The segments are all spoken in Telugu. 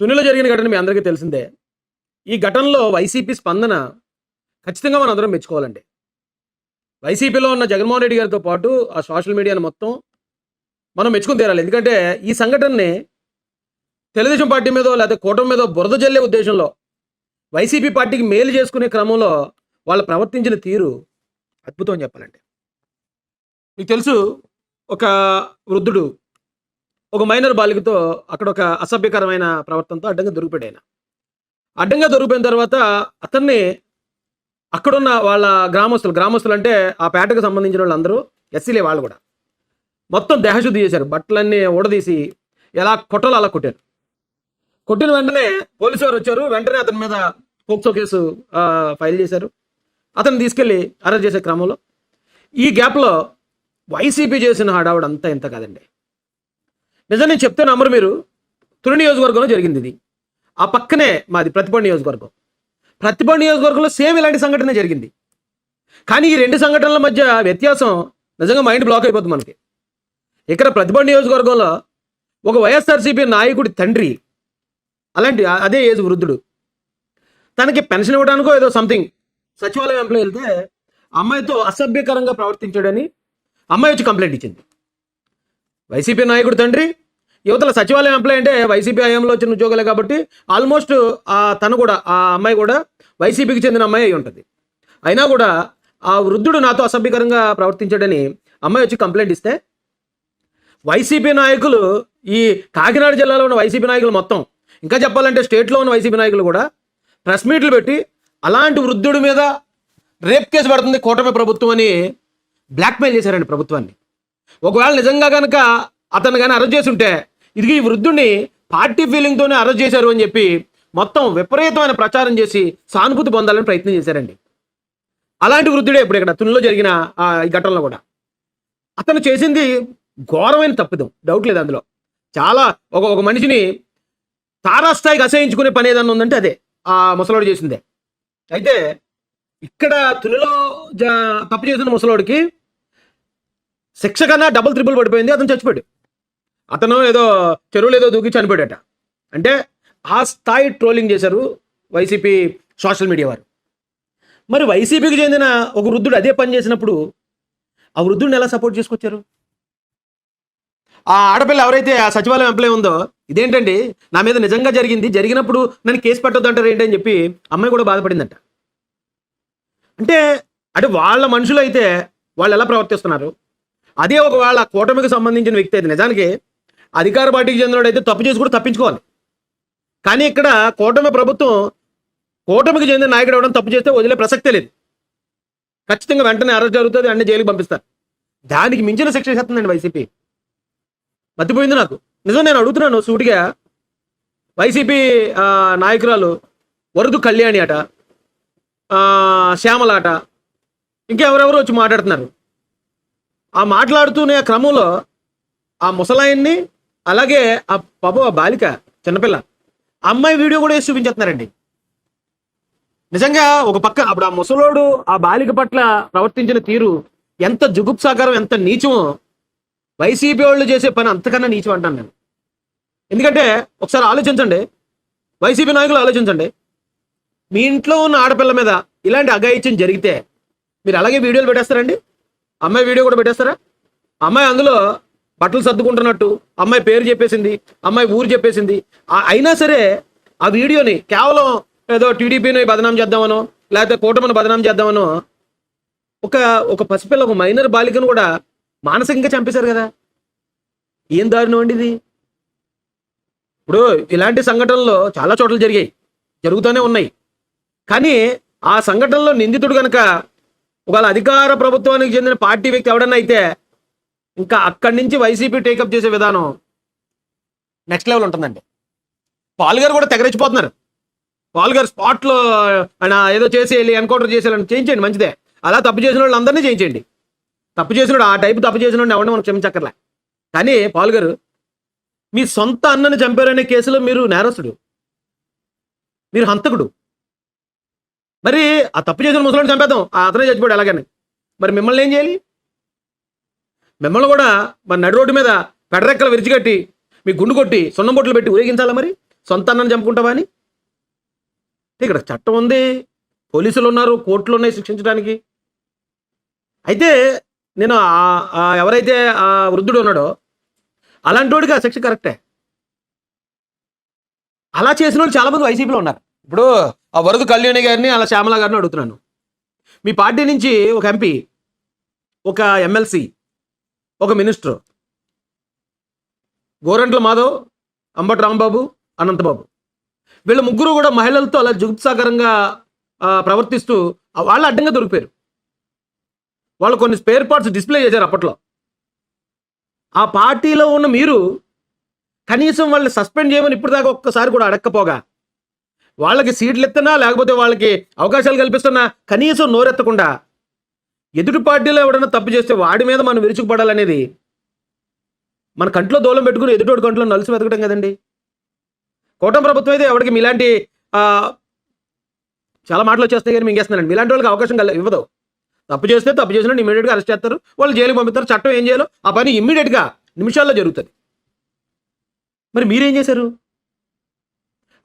తునిలో జరిగిన ఘటన మీ అందరికీ తెలిసిందే. ఈ ఘటనలో వైసీపీ స్పందన ఖచ్చితంగా మనం అందరం మెచ్చుకోవాలండి. వైసీపీలో ఉన్న జగన్మోహన్ రెడ్డి గారితో పాటు ఆ సోషల్ మీడియాను మొత్తం మనం మెచ్చుకుని తీరాలి. ఎందుకంటే ఈ సంఘటనని తెలుగుదేశం పార్టీ మీద లేకపోతే కూటమి మీద బురద జల్లే ఉద్దేశంలో వైసీపీ పార్టీకి మేలు చేసుకునే క్రమంలో వాళ్ళు ప్రవర్తించిన తీరు అద్భుతం చెప్పాలండి. మీకు తెలుసు ఒక వృద్ధుడు ఒక మైనర్ బాలికతో అక్కడ ఒక అసభ్యకరమైన ప్రవర్తనతో అడ్డంగా దొరికిపోయాడు ఆయన. అడ్డంగా దొరికిపోయిన తర్వాత అతన్ని అక్కడున్న వాళ్ళ గ్రామస్తులు గ్రామస్తులు అంటే ఆ పేటకు సంబంధించిన వాళ్ళందరూ ఎస్సీలే వాళ్ళు కూడా మొత్తం దేహశుద్ధి చేశారు. బట్టలన్నీ ఊడదీసి ఎలా కొట్టలో అలా కొట్టారు. కొట్టిన వెంటనే పోలీసు వారు వచ్చారు. వెంటనే అతని మీద పోక్సో కేసు ఫైల్ చేశారు. అతన్ని తీసుకెళ్ళి అరెస్ట్ చేసే క్రమంలో ఈ గ్యాప్లో వైసీపీ చేసిన హడావుడు అంతా ఇంత కాదండి. నిజం నేను చెప్తే నమ్మరు మీరు? తుని నియోజకవర్గంలో జరిగింది ఇది. ఆ పక్కనే మాది ప్రతిభ నియోజకవర్గం. ప్రతిభ నియోజకవర్గంలో సేమ్ ఇలాంటి సంఘటన జరిగింది. కానీ ఈ రెండు సంఘటనల మధ్య వ్యత్యాసం నిజంగా మైండ్ బ్లాక్ అయిపోతుంది మనకి. ఇక్కడ ప్రతిభ నియోజకవర్గంలో ఒక వైఎస్ఆర్సీపీ నాయకుడి తండ్రి అలాంటి అదే ఏజ్ వృద్ధుడు తనకి పెన్షన్ ఇవ్వడానికో ఏదో సంథింగ్ సచివాలయం ఎంప్లాయ్ వెళ్తే అమ్మాయితో అసభ్యకరంగా ప్రవర్తించాడని అమ్మాయి వచ్చి కంప్లైంట్ ఇచ్చింది. వైసీపీ నాయకుడు తండ్రి. యువతల సచివాలయం ఎంప్లాయ్ అంటే వైసీపీ హయాంలో వచ్చిన ఉద్యోగులే కాబట్టి ఆల్మోస్ట్ ఆ తను కూడా ఆ అమ్మాయి కూడా వైసీపీకి చెందిన అమ్మాయి అయి ఉంటుంది. అయినా కూడా ఆ వృద్ధుడు నాతో అసభ్యకరంగా ప్రవర్తించాడని అమ్మాయి వచ్చి కంప్లైంట్ ఇస్తే వైసీపీ నాయకులు ఈ కాకినాడ జిల్లాలో ఉన్న వైసీపీ నాయకులు మొత్తం ఇంకా చెప్పాలంటే స్టేట్లో ఉన్న వైసీపీ నాయకులు కూడా ప్రెస్ మీట్లు పెట్టి అలాంటి వృద్ధుడి మీద రేప్ కేసు పెడుతుంది కూటమి ప్రభుత్వం అని బ్లాక్మెయిల్ చేశారండి ప్రభుత్వాన్ని. ఒకవేళ నిజంగా కనుక అతను కానీ అరెస్ట్ చేసి ఉంటే ఇది ఈ వృద్ధుడిని పార్టీ ఫీలింగ్తోనే అరెస్ట్ చేశారు అని చెప్పి మొత్తం విపరీతమైన ప్రచారం చేసి సానుభూతి పొందాలని ప్రయత్నం చేశారండి. అలాంటి వృద్ధుడే ఇప్పుడు ఇక్కడ తునిలో జరిగిన ఆ, ఈ ఘటనలో కూడా. అతను చేసింది ఘోరమైన తప్పిదం డౌట్ లేదు అందులో. చాలా ఒక ఒక మనిషిని తారాస్థాయికి అసహించుకునే పని ఏదన్నా ఉందంటే అదే ఆ ముసలోడు చేసిందే. అయితే ఇక్కడ తునిలో తప్పు చేసిన ముసలోడికి శిక్ష కన్నా డబుల్ త్రిబుల్ పడిపోయింది అతను చచ్చిపోయాడు. అతను ఏదో చెరువులు ఏదో దూకి చనిపోయాడట. అంటే ఆ స్థాయి ట్రోలింగ్ చేశారు వైసీపీ సోషల్ మీడియా వారు. మరి వైసీపీకి చెందిన ఒక వృద్ధుడు అదే పని చేసినప్పుడు ఆ వృద్ధుడిని ఎలా సపోర్ట్ చేసుకొచ్చారు? ఆ ఆడపిల్ల ఎవరైతే ఆ సచివాలయం ఎంప్లాయ్ ఉందో ఇదేంటండి నా మీద నిజంగా జరిగింది జరిగినప్పుడు నన్ను కేసు పెట్టొద్దు అంటారు ఏంటి అని చెప్పి అమ్మాయి కూడా బాధపడిందంట. అంటే అంటే వాళ్ళ మనుషులు అయితే వాళ్ళు ఎలా ప్రవర్తిస్తున్నారు? అదే ఒకవేళ కూటమికి సంబంధించిన వ్యక్తి అయితే నిజానికి అధికార పార్టీకి చెందినోడు అయితే తప్పు చేసి కూడా తప్పించుకోవాలి. కానీ ఇక్కడ కూటమి ప్రభుత్వం కూటమికి చెందిన నాయకుడు అవడం తప్పు చేస్తే వదిలే ప్రసక్తే లేదు. ఖచ్చితంగా వెంటనే అరెస్ట్ జరుగుతుంది అన్ని జైలుకి పంపిస్తారు. దానికి మించిన శిక్ష చేస్తుందండి వైసీపీ. మర్చిపోయింది నాకు. నిజం నేను అడుగుతున్నాను సూటిగా. వైసీపీ నాయకురాలు వరదు కళ్యాణి అట శ్యామలాట ఇంకెవరెవరు వచ్చి మాట్లాడుతున్నారు. ఆ మాట్లాడుతూనే క్రమంలో ఆ ముసలాయన్ని అలాగే ఆ పాప ఆ బాలిక చిన్నపిల్ల ఆ అమ్మాయి వీడియో కూడా వేసి చూపించేస్తున్నారండి. నిజంగా ఒక పక్క అప్పుడు ఆ ముసలోడు ఆ బాలిక పట్ల ప్రవర్తించిన తీరు ఎంత జుగుప్సాకరం ఎంత నీచమో వైసీపీ వాళ్ళు చేసే పని అంతకన్నా నీచం అంటాను నేను. ఎందుకంటే ఒకసారి ఆలోచించండి. వైసీపీ నాయకులు ఆలోచించండి. మీ ఇంట్లో ఉన్న ఆడపిల్ల మీద ఇలాంటి అఘాయిత్యం జరిగితే మీరు అలాగే వీడియోలు పెట్టేస్తారండి? అమ్మాయి వీడియో కూడా పెట్టేస్తారా? అమ్మాయి అందులో బట్టలు సర్దుకుంటున్నట్టు అమ్మాయి పేరు చెప్పేసింది అమ్మాయి ఊరు చెప్పేసింది. అయినా సరే ఆ వీడియోని కేవలం ఏదో టీడీపీని బదనాం చేద్దామనో లేకపోతే కూటమిని బదనాం చేద్దామనో ఒక ఒక పసిపిల్ల ఒక మైనర్ బాలికను కూడా మానసికంగా చంపేశారు కదా. ఏం దారుణం అండి ఇది? ఇప్పుడు ఇలాంటి సంఘటనలు చాలా చోట్ల జరిగాయి జరుగుతూనే ఉన్నాయి. కానీ ఆ సంఘటనలో నిందితుడు కనుక ఒకవేళ అధికార ప్రభుత్వానికి చెందిన పార్టీ వ్యక్తి ఎవడన్నా అయితే ఇంకా అక్కడి నుంచి వైసీపీ టేకప్ చేసే విధానం నెక్స్ట్ లెవెల్ ఉంటుందండి. పాల్ గారు కూడా తెగరెచ్చిపోతున్నారు. పాల్ గారు స్పాట్లో ఆయన ఏదో చేసి వెళ్ళి ఎన్కౌంటర్ చేసేయాలని చేయించండి మంచిదే. అలా తప్పు చేసిన వాళ్ళు అందరినీ చేయించండి తప్పు చేసినాడు ఆ టైపు తప్పు చేసినాడు ఎవరిని మనం క్షమించక్కర్లే. కానీ పాల్ గారు మీ సొంత అన్నని చంపారనే కేసులో మీరు నేరస్తుడు. మీరు హంతకుడు. మరి ఆ తప్పు చేసిన ముసలిని చంపేద్దాం. ఆ అతనే చచ్చిపోయాడు ఎలాగని మరి మిమ్మల్ని ఏం చేయాలి? మిమ్మల్ని కూడా మరి నడి రోడ్డు మీద పెడరెక్కలు విరిచిగట్టి మీ గుండు కొట్టి సున్నం బొట్లు పెట్టి ఊరేగించాలా మరి? సొంత అన్నని చంపుకుంటావా అని? ఇక్కడ చట్టం ఉంది. పోలీసులు ఉన్నారు కోర్టులు ఉన్నాయి శిక్షించడానికి. అయితే నేను ఎవరైతే ఆ వృద్ధుడు ఉన్నాడో అలాంటి వాడికి ఆ శిక్ష కరెక్టే. అలా చేసిన వాళ్ళు చాలా మంది వైసీపీలో ఉన్నారు. ఇప్పుడు ఆ వరద కళ్యాణి గారిని అలా శ్యామల గారిని అడుగుతున్నాను. మీ పార్టీ నుంచి ఒక ఎంపీ ఒక ఎమ్మెల్సీ ఒక మినిస్టర్ గోరంట్ల మాధవ్ అంబటి రాంబాబు అనంతబాబు వీళ్ళ ముగ్గురు కూడా మహిళలతో అలా జుగుప్సాకరంగా ప్రవర్తిస్తూ వాళ్ళు అడ్డంగా దొరికిపోయారు. వాళ్ళు కొన్ని స్పేర్ పార్ట్స్ డిస్ప్లే చేశారు అప్పట్లో. ఆ పార్టీలో ఉన్న మీరు కనీసం వాళ్ళని సస్పెండ్ చేయమని ఇప్పుడు దాకా ఒక్కసారి కూడా అడక్కపోగా వాళ్ళకి సీట్లు ఎత్తనా లేకపోతే వాళ్ళకి అవకాశాలు కల్పిస్తున్నా కనీసం నోరెత్తకుండా. ఎదుటి పార్టీలో ఎవడన్నా తప్పు చేస్తే వాడి మీద మనం విరుచుకుపడాలనేది మన కంట్లో దూలం పెట్టుకుని ఎదుటోడి కంట్లో నలుసు వెతకడం కదండి. కూటమి ప్రభుత్వం అయితే ఎవరికి మీలాంటి చాలా మాటలు వచ్చేస్తాయి కానీ మింగేస్తున్నానండి మీలాంటి వాళ్ళకి అవకాశం కల ఇవ్వదు. తప్పు చేస్తే తప్పు చేసినట్టు ఇమీడియట్గా అరెస్ట్ చేస్తారు. వాళ్ళు జైలుకి పంపిస్తారు. చట్టం ఏం చేయాలో ఆ పని ఇమ్మీడియట్గా నిమిషాల్లో జరుగుతుంది. మరి మీరేం చేశారు?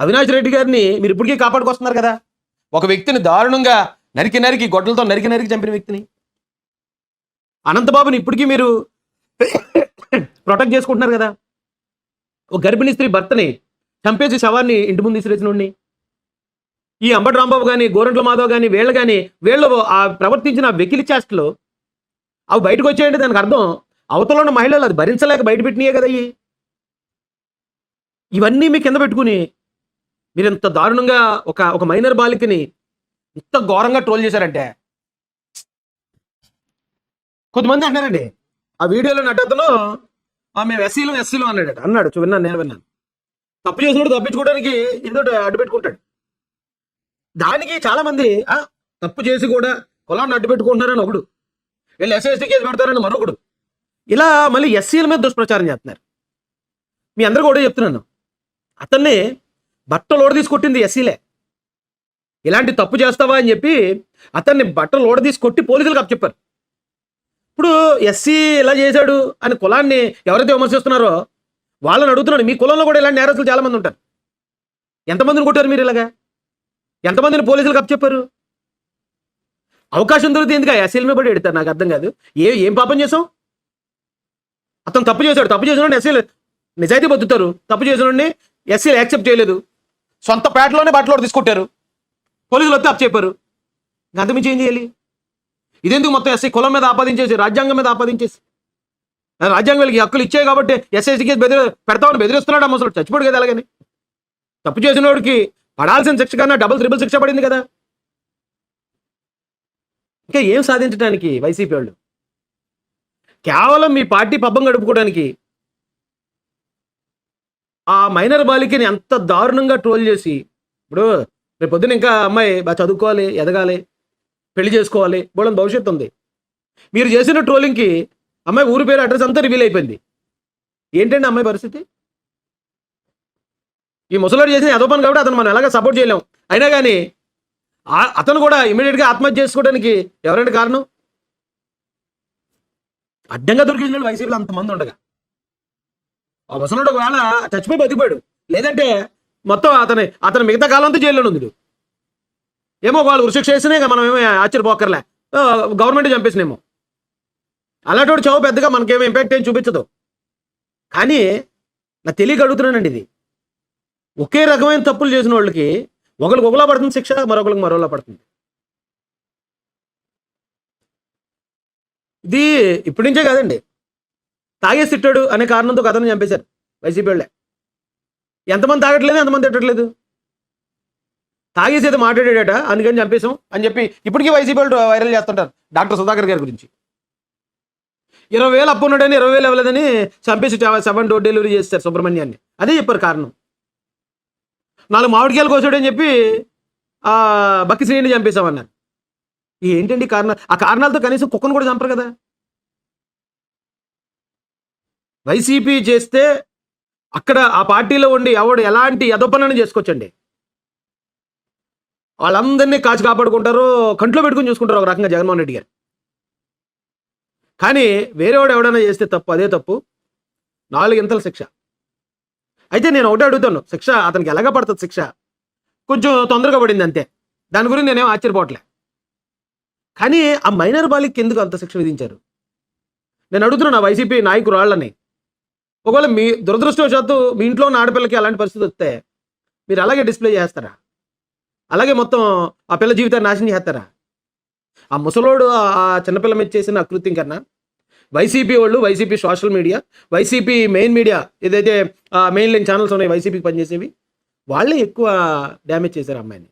అవినాష్ రెడ్డి గారిని మీరు ఇప్పటికీ కాపాడుకొస్తున్నారు కదా. ఒక వ్యక్తిని దారుణంగా నరికి నరికి గొడ్డలతో నరికి నరికి చంపిన వ్యక్తిని. అనంతబాబుని ఇప్పటికీ మీరు ప్రొటెక్ట్ చేసుకుంటున్నారు కదా. ఒక గర్భిణీ స్త్రీ భర్తని చంపేసి శవాన్ని ఇంటి ముందు విసిరేసినోడిని ఈ అంబటి రాంబాబు కానీ గోరంట్ల మాధవ్ కానీ వీళ్ళు కానీ వీళ్ళు ఆ ప్రవర్తించిన వెకిలి చేష్టలు అవి బయటకు వచ్చాయంటే దానికి అర్థం. అవతల ఉన్న మహిళలు అది భరించలేక బయట పెట్టినాయే కదా ఇవన్నీ మీ కింద పెట్టుకుని మీరు ఇంత దారుణంగా ఒక ఒక మైనర్ బాలికని ఇంత ఘోరంగా ట్రోల్ చేశారంటే? కొంతమంది అంటారండి ఆ వీడియోలో నటతను మేము ఎస్సీలు ఎస్సీలు అన్నాడట. అన్నాడు విన్నాను నేను విన్నాను. తప్పు చేసినప్పుడు తప్పించుకోవడానికి ఏదో అడ్డు పెట్టుకుంటాడు. దానికి చాలా మంది ఆ, తప్పు చేసి కూడా కులాన్ని అడ్డు పెట్టుకుంటున్నారని ఒకడు. వీళ్ళు ఎస్ఎస్టీ కేసు పెడతారని మరొకడు. ఇలా మళ్ళీ ఎస్సీల మీద దుష్ప్రచారం చేస్తున్నారు. మీ అందరు కూడా చెప్తున్నాను. అతన్ని బట్టలు ఓడ తీసుకొట్టింది ఎస్సీలే. ఇలాంటి తప్పు చేస్తావా అని చెప్పి అతన్ని బట్టలు ఓడ కొట్టి పోలీసులకు అప్పచెప్పారు ఇప్పుడు ఎస్సీ ఇలా చేశాడు అని కులాన్ని ఎవరైతే విమర్శిస్తున్నారో వాళ్ళని అడుగుతున్నాడు. మీ కులంలో కూడా ఇలాంటి నేరస్తులు చాలామంది ఉంటారు. ఎంతమందిని కొట్టారు మీరు ఇలాగా? ఎంతమందిని పోలీసులకు అప్పచెప్పారు అవకాశం దొరికితే ఎందుకు ఎస్సీల మీద పడి ఎడతారు? నాకు అర్థం కాదు. ఏ ఏం పాపం చేసాం అతను తప్పు చేశాడు. తప్పు చేసిన ఎస్సీలు నిజాయితీ బతుకుతారు తప్పు చేసిన ఎస్సీలు యాక్సెప్ట్ చేయలేదు. సొంత పేటలోనే బట్టలు తీసుకుంటారు. పోలీసులు వస్తే అప్పు చెప్పారు అంతమించి ఏం చేయాలి? ఇదెందుకు మొత్తం ఎస్సీ కులం మీద ఆపాదించేసి రాజ్యాంగం మీద ఆపాదించేసి? రాజ్యాంగం వీళ్ళకి హక్కులు ఇచ్చాయి కాబట్టి ఎస్ఎస్సీ బెదిరి పెడతామని బెదిరిస్తున్నాడు అమ్మ అసలు చచ్చిపోడు కదా అలాగని. తప్పు చేసిన వాడికి పడాల్సిన శిక్ష కన్నా డబుల్ త్రిబుల్ శిక్ష పడింది కదా. ఇంకా ఏం సాధించడానికి వైసీపీ వాళ్ళు? కేవలం మీ పార్టీ పబ్బం గడుపుకోవడానికి ఆ మైనర్ బాలికని అంత దారుణంగా ట్రోల్ చేసి ఇప్పుడు రేపు పొద్దున ఇంకా అమ్మాయి బాగా చదువుకోవాలి ఎదగాలి పెళ్ళి చేసుకోవాలి బోళం భవిష్యత్తు ఉంది. మీరు చేసిన ట్రోలింగ్కి అమ్మాయి ఊరి పేరు అడ్రస్ అంతా రివీల్ అయిపోయింది. ఏంటండి అమ్మాయి పరిస్థితి? ఈ ముసలాడు చేసిన అదో పని కాబట్టి అతను మనం ఎలాగ సపోర్ట్ చేయలేం. అయినా కానీ అతను కూడా ఇమీడియట్గా ఆత్మహత్య చేసుకోవడానికి ఎవరంటే కారణం? అడ్డంగా దొరికిన వాళ్ళు వైసీపీలో అంతమంది ఉండగా. ఆ ఒకవేళ చచ్చిపోయి బతికిపోయాడు లేదంటే మొత్తం అతని అతని మిగతా కాలంతో జైల్లో ఉంది ఏమో వాళ్ళు ఉరిశిక్ష చేసినా మనం ఏమో ఆశ్చర్యపోకర్లే గవర్నమెంట్ చంపేసినేమో. అలాంటి చావు పెద్దగా మనకేమో ఇంపాక్ట్ ఏం చూపించదు. కానీ నా తెలియక అడుగుతున్నానండి ఇది. ఒకే రకమైన తప్పులు చేసిన వాళ్ళకి ఒకరికి ఒకలా పడుతుంది శిక్ష మరొకరికి మరోలా పడుతుంది. ఇది ఇప్పటి నుంచే కాదండి. తాగేసి తిట్టాడు అనే కారణంతో కథను చంపేశారు వైసీపీ వాళ్ళే. ఎంతమంది తాగట్లేదు ఎంతమంది తిట్టట్లేదు? తాగేసి అయితే మాట్లాడాడట అందుకని చంపేశాం అని చెప్పి ఇప్పటికీ వైసీపీ వాళ్ళు వైరల్ చేస్తుంటారు డాక్టర్ సుధాకర్ గారి గురించి. ఇరవై వేలు అప్పు ఉన్నాడని ఇరవై వేలు ఇవ్వలేదని చంపేసి సెవెన్ డోర్ డెలివరీ చేస్తారు సుబ్రహ్మణ్యాన్ని. అదే చెప్పారు కారణం. నాలుగు మామిడికాయలు కోసాడని చెప్పి బక్కి శ్రీని చంపేశామన్నారు. ఏంటండి కారణాలు ఆ కారణాలతో కనీసం కుక్కను కూడా చంపరు కదా? వైసీపీ చేస్తే అక్కడ ఆ పార్టీలో ఉండి ఎవడు ఎలాంటి యదోపనని చేసుకోవచ్చండి. వాళ్ళందరినీ కాచి కాపాడుకుంటారు కంట్లో పెట్టుకుని చూసుకుంటారు ఒక రకంగా జగన్మోహన్ రెడ్డి గారు. కానీ వేరేవాడు ఎవడైనా చేస్తే తప్పు అదే తప్పు. నాలుగింతల శిక్ష. అయితే నేను ఒకటే అడుగుతాను శిక్ష అతనికి ఎలాగ పడుతుంది శిక్ష? కొంచెం తొందరగా పడింది అంతే. దాని గురించి నేనేం ఆశ్చర్యపోవట్లే. కానీ ఆ మైనర్ బాలికి ఎందుకు అంత శిక్ష విధించారు? నేను అడుగుతున్నాను నా వైసీపీ నాయకురాళ్ళని. ఒకవేళ మీ దురదృష్టవశాత్తు మీ ఇంట్లో ఉన్న ఆడపిల్లకి అలాంటి పరిస్థితి వస్తే మీరు అలాగే డిస్ప్లే చేస్తారా? అలాగే మొత్తం ఆ పిల్ల జీవితాన్ని నాశనం చేస్తారా? ఆ ముసలోడు ఆ- చిన్నపిల్ల మీద చేసిన అకృత్యం కన్నా వైసీపీ వాళ్ళు YCP social media YCP main media ఏదైతే మెయిన్ లైన్ ఛానల్స్ ఉన్నాయి వైసీపీకి పనిచేసేవి వాళ్ళే ఎక్కువ డ్యామేజ్ చేశారు అమ్మాయిని.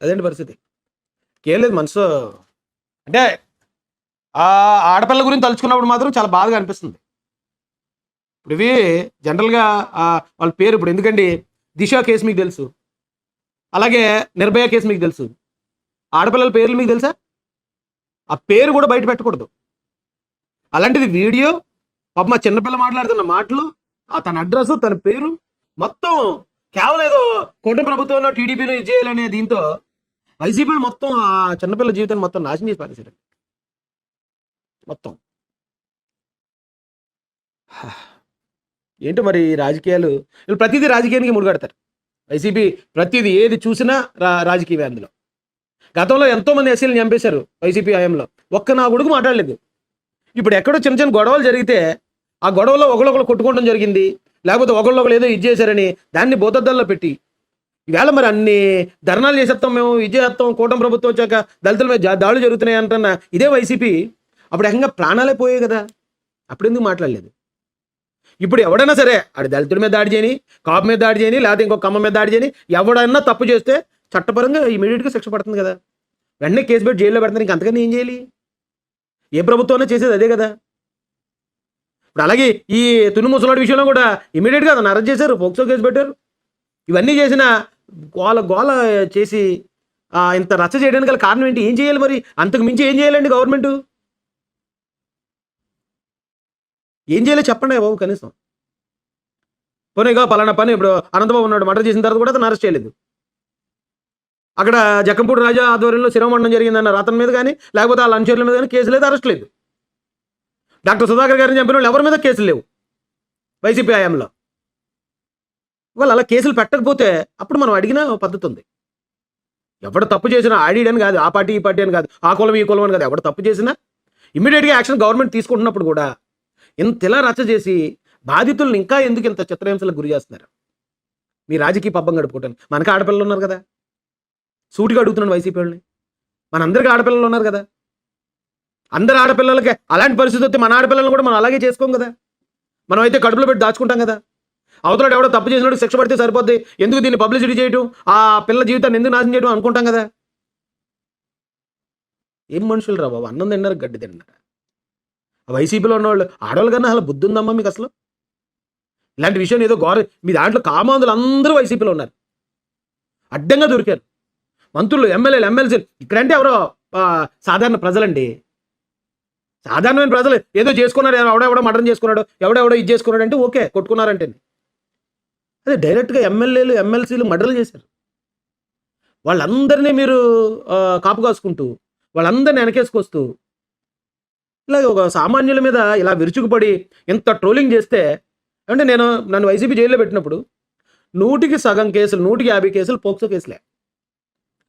అదేంటి పరిస్థితి? లేదు మనసు అంటే ఆ ఆడపిల్ల గురించి తలుచుకున్నప్పుడు మాత్రం చాలా బాధగా అనిపిస్తుంది. ఇప్పుడు ఇవి జనరల్గా వాళ్ళ పేరు ఇప్పుడు ఎందుకండి? దిశ కేసు మీకు తెలుసు. అలాగే నిర్భయ కేసు మీకు తెలుసు. ఆడపిల్లల పేర్లు మీకు తెలుసా? ఆ పేరు కూడా బయట పెట్టకూడదు. అలాంటిది వీడియో పాప మా చిన్నపిల్ల మాట్లాడుతున్న మాటలు ఆ తన అడ్రస్ తన పేరు మొత్తం కేవలం ఏదో కూటమి ప్రభుత్వంలో టీడీపీలో చేయాలనే దీంతో వైసీపీ మొత్తం ఆ చిన్నపిల్ల జీవితాన్ని మొత్తం నాశనం చేసి పారేశారు మొత్తం. ఏంటో మరి రాజకీయాలు? వీళ్ళు ప్రతిదీ రాజకీయానికి ముడిగడతారు. వైసీపీ ప్రతిదీ ఏది చూసినా రా రాజకీయ అందులో. గతంలో ఎంతో మంది ఎస్సీలు చంపేశారు వైసీపీ హయాంలో. ఒక్క నా కొడుకు మాట్లాడలేదు. ఇప్పుడు ఎక్కడో చిన్న చిన్న గొడవలు జరిగితే ఆ గొడవలో ఒకళ్ళొకరు కొట్టుకోవడం జరిగింది. లేకపోతే ఒకళ్ళొకరు ఏదో ఇది చేశారని దాన్ని బోధద్దల్లో పెట్టి ఈవేళ మరి అన్ని ధర్నాలు చేసేస్తాం మేము ఇది కూటమి ప్రభుత్వం వచ్చాక దళితుల మీద దాడులు జరుగుతున్నాయి అంటున్న. ఇదే వైసీపీ. అప్పుడు ఏకంగా ప్రాణాలే పోయాయి కదా. అప్పుడు ఎందుకు మాట్లాడలేదు? ఇప్పుడు ఎవడైనా సరే ఆడు దళితుడి మీద దాడి చేయని కాపు మీద దాడి చేయని లేకపోతే ఇంకో కమ్మ మీద దాడి చేయని ఎవడైనా తప్పు చేస్తే చట్టపరంగా ఇమీడియట్గా శిక్ష పడుతుంది కదా. వెంటనే కేసు పెట్టి జైల్లో పెడతాను ఇంకా అంతకన్నా ఏం చేయాలి? ఏ ప్రభుత్వంలో చేసేది అదే కదా. ఇప్పుడు అలాగే ఈ తుని ముసలాడి విషయంలో కూడా ఇమీడియట్గా అతను అరెస్ట్ చేశారు పోక్సో కేసు పెట్టారు. ఇవన్నీ చేసిన గోల గోల చేసి ఇంత రచ్చ చేయడానికి గల కారణం ఏంటి? ఏం చేయాలి మరి? అంతకు మించి ఏం చేయాలండి గవర్నమెంట్? ఏం చేయాలో చెప్పండి బాబు కనీసం. పోనీగా పలానా పని ఇప్పుడు అనంతబాబు ఉన్నాడు మర్డర్ చేసిన తర్వాత కూడా అతను అరెస్ట్ చేయలేదు. అక్కడ జక్కంపూడి రాజా ఆధ్వర్యంలో శిరోమండనం జరిగిందన్న అతని మీద కానీ లేకపోతే ఆ లంచర్ల మీద కానీ కేసు లేదు అరెస్ట్ లేదు. డాక్టర్ సుధాకర్ గారిని చంపిన వాళ్ళు ఎవరి మీద కేసులు లేవు? వైసీపీ హయాంలో. వాళ్ళు అలా కేసులు పెట్టకపోతే అప్పుడు మనం అడిగిన పద్ధతి ఉంది. ఎవడు తప్పు చేసినా ఆడిడని కాదు ఆ పార్టీ ఈ పార్టీ అని కాదు ఆ కులం ఈ కులం అని కాదు ఎవడు తప్పు చేసినా ఇమీడియట్గా యాక్షన్ గవర్నమెంట్ తీసుకుంటున్నప్పుడు కూడా ఇంత ఇలా రచ్చ చేసి బాధితులను ఇంకా ఎందుకు ఇంత చిత్రహింసలకు గురి చేస్తున్నారు? మీ రాజకీయ పబ్బం గడుపుకోవటానికి. మనకి ఆడపిల్లలు ఉన్నారు కదా. సూటిగా అడుగుతున్నాను వైసీపీ వాళ్ళని. మనందరికీ ఆడపిల్లలు ఉన్నారు కదా. అందరు ఆడపిల్లలకి అలాంటి పరిస్థితి వస్తే మన ఆడపిల్లలను కూడా మనం అలాగే చేసుకోం కదా. మనం అయితే కడుపులో పెట్టి దాచుకుంటాం కదా. అవతల ఎవడో తప్పు చేసినట్టు శిక్ష పడితే సరిపోద్ది. ఎందుకు దీన్ని పబ్లిసిటీ చేయటం? ఆ పిల్ల జీవితాన్ని ఎందుకు నాశనం చేయడం అనుకుంటాం కదా. ఏం మనుషులు రా బాబు? అన్నం తిన్నారు గడ్డి తిన్నారు. వైసీపీలో ఉన్నవాళ్ళు ఆడవాళ్ళు కన్నా అసలు బుద్ధి ఉందమ్మా మీకు అసలు? ఇలాంటి విషయం ఏదో గౌర మీ దాంట్లో కామాంధులు అందరూ వైసీపీలో ఉన్నారు. అడ్డంగా దొరికారు. మంత్రులు ఎమ్మెల్యేలు ఎమ్మెల్సీలు. ఇక్కడంటే ఎవరో సాధారణ ప్రజలండి. సాధారణమైన ప్రజలు ఏదో చేసుకున్నారు ఎవడెవడో మటన్ చేసుకున్నాడు ఎవడెవడో ఇది చేసుకున్నాడు అంటే ఓకే కొట్టుకున్నారంటే అదే డైరెక్ట్గా ఎమ్మెల్యేలు ఎమ్మెల్సీలు మర్డర్లు చేశారు. వాళ్ళందరినీ మీరు కాపు కాసుకుంటూ వాళ్ళందరినీ వెనకేసుకొస్తూ ఇలాగ ఒక సామాన్యుల మీద ఇలా విరుచుకుపడి ఇంత ట్రోలింగ్ చేస్తే అంటే నేను నన్ను వైసీపీ జైల్లో పెట్టినప్పుడు నూటికి సగం కేసులు నూటికి యాభై కేసులు పోక్సో కేసులే.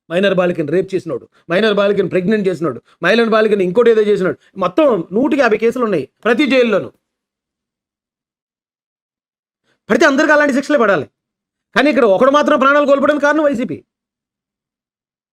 మైనర్ బాలికని రేప్ చేసినాడు మైనర్ బాలికని ప్రెగ్నెంట్ చేసినాడు మైనర్ బాలికని ఇంకోటి ఏదో చేసినాడు మొత్తం నూటికి యాభై కేసులు ఉన్నాయి ప్రతి జైల్లోనూ. పడితే అందరికీ అలాంటి శిక్షలే పడాలి. కానీ ఇక్కడ ఒకడు మాత్రం ప్రాణాలు కోల్పోవడానికి కారణం వైసీపీ.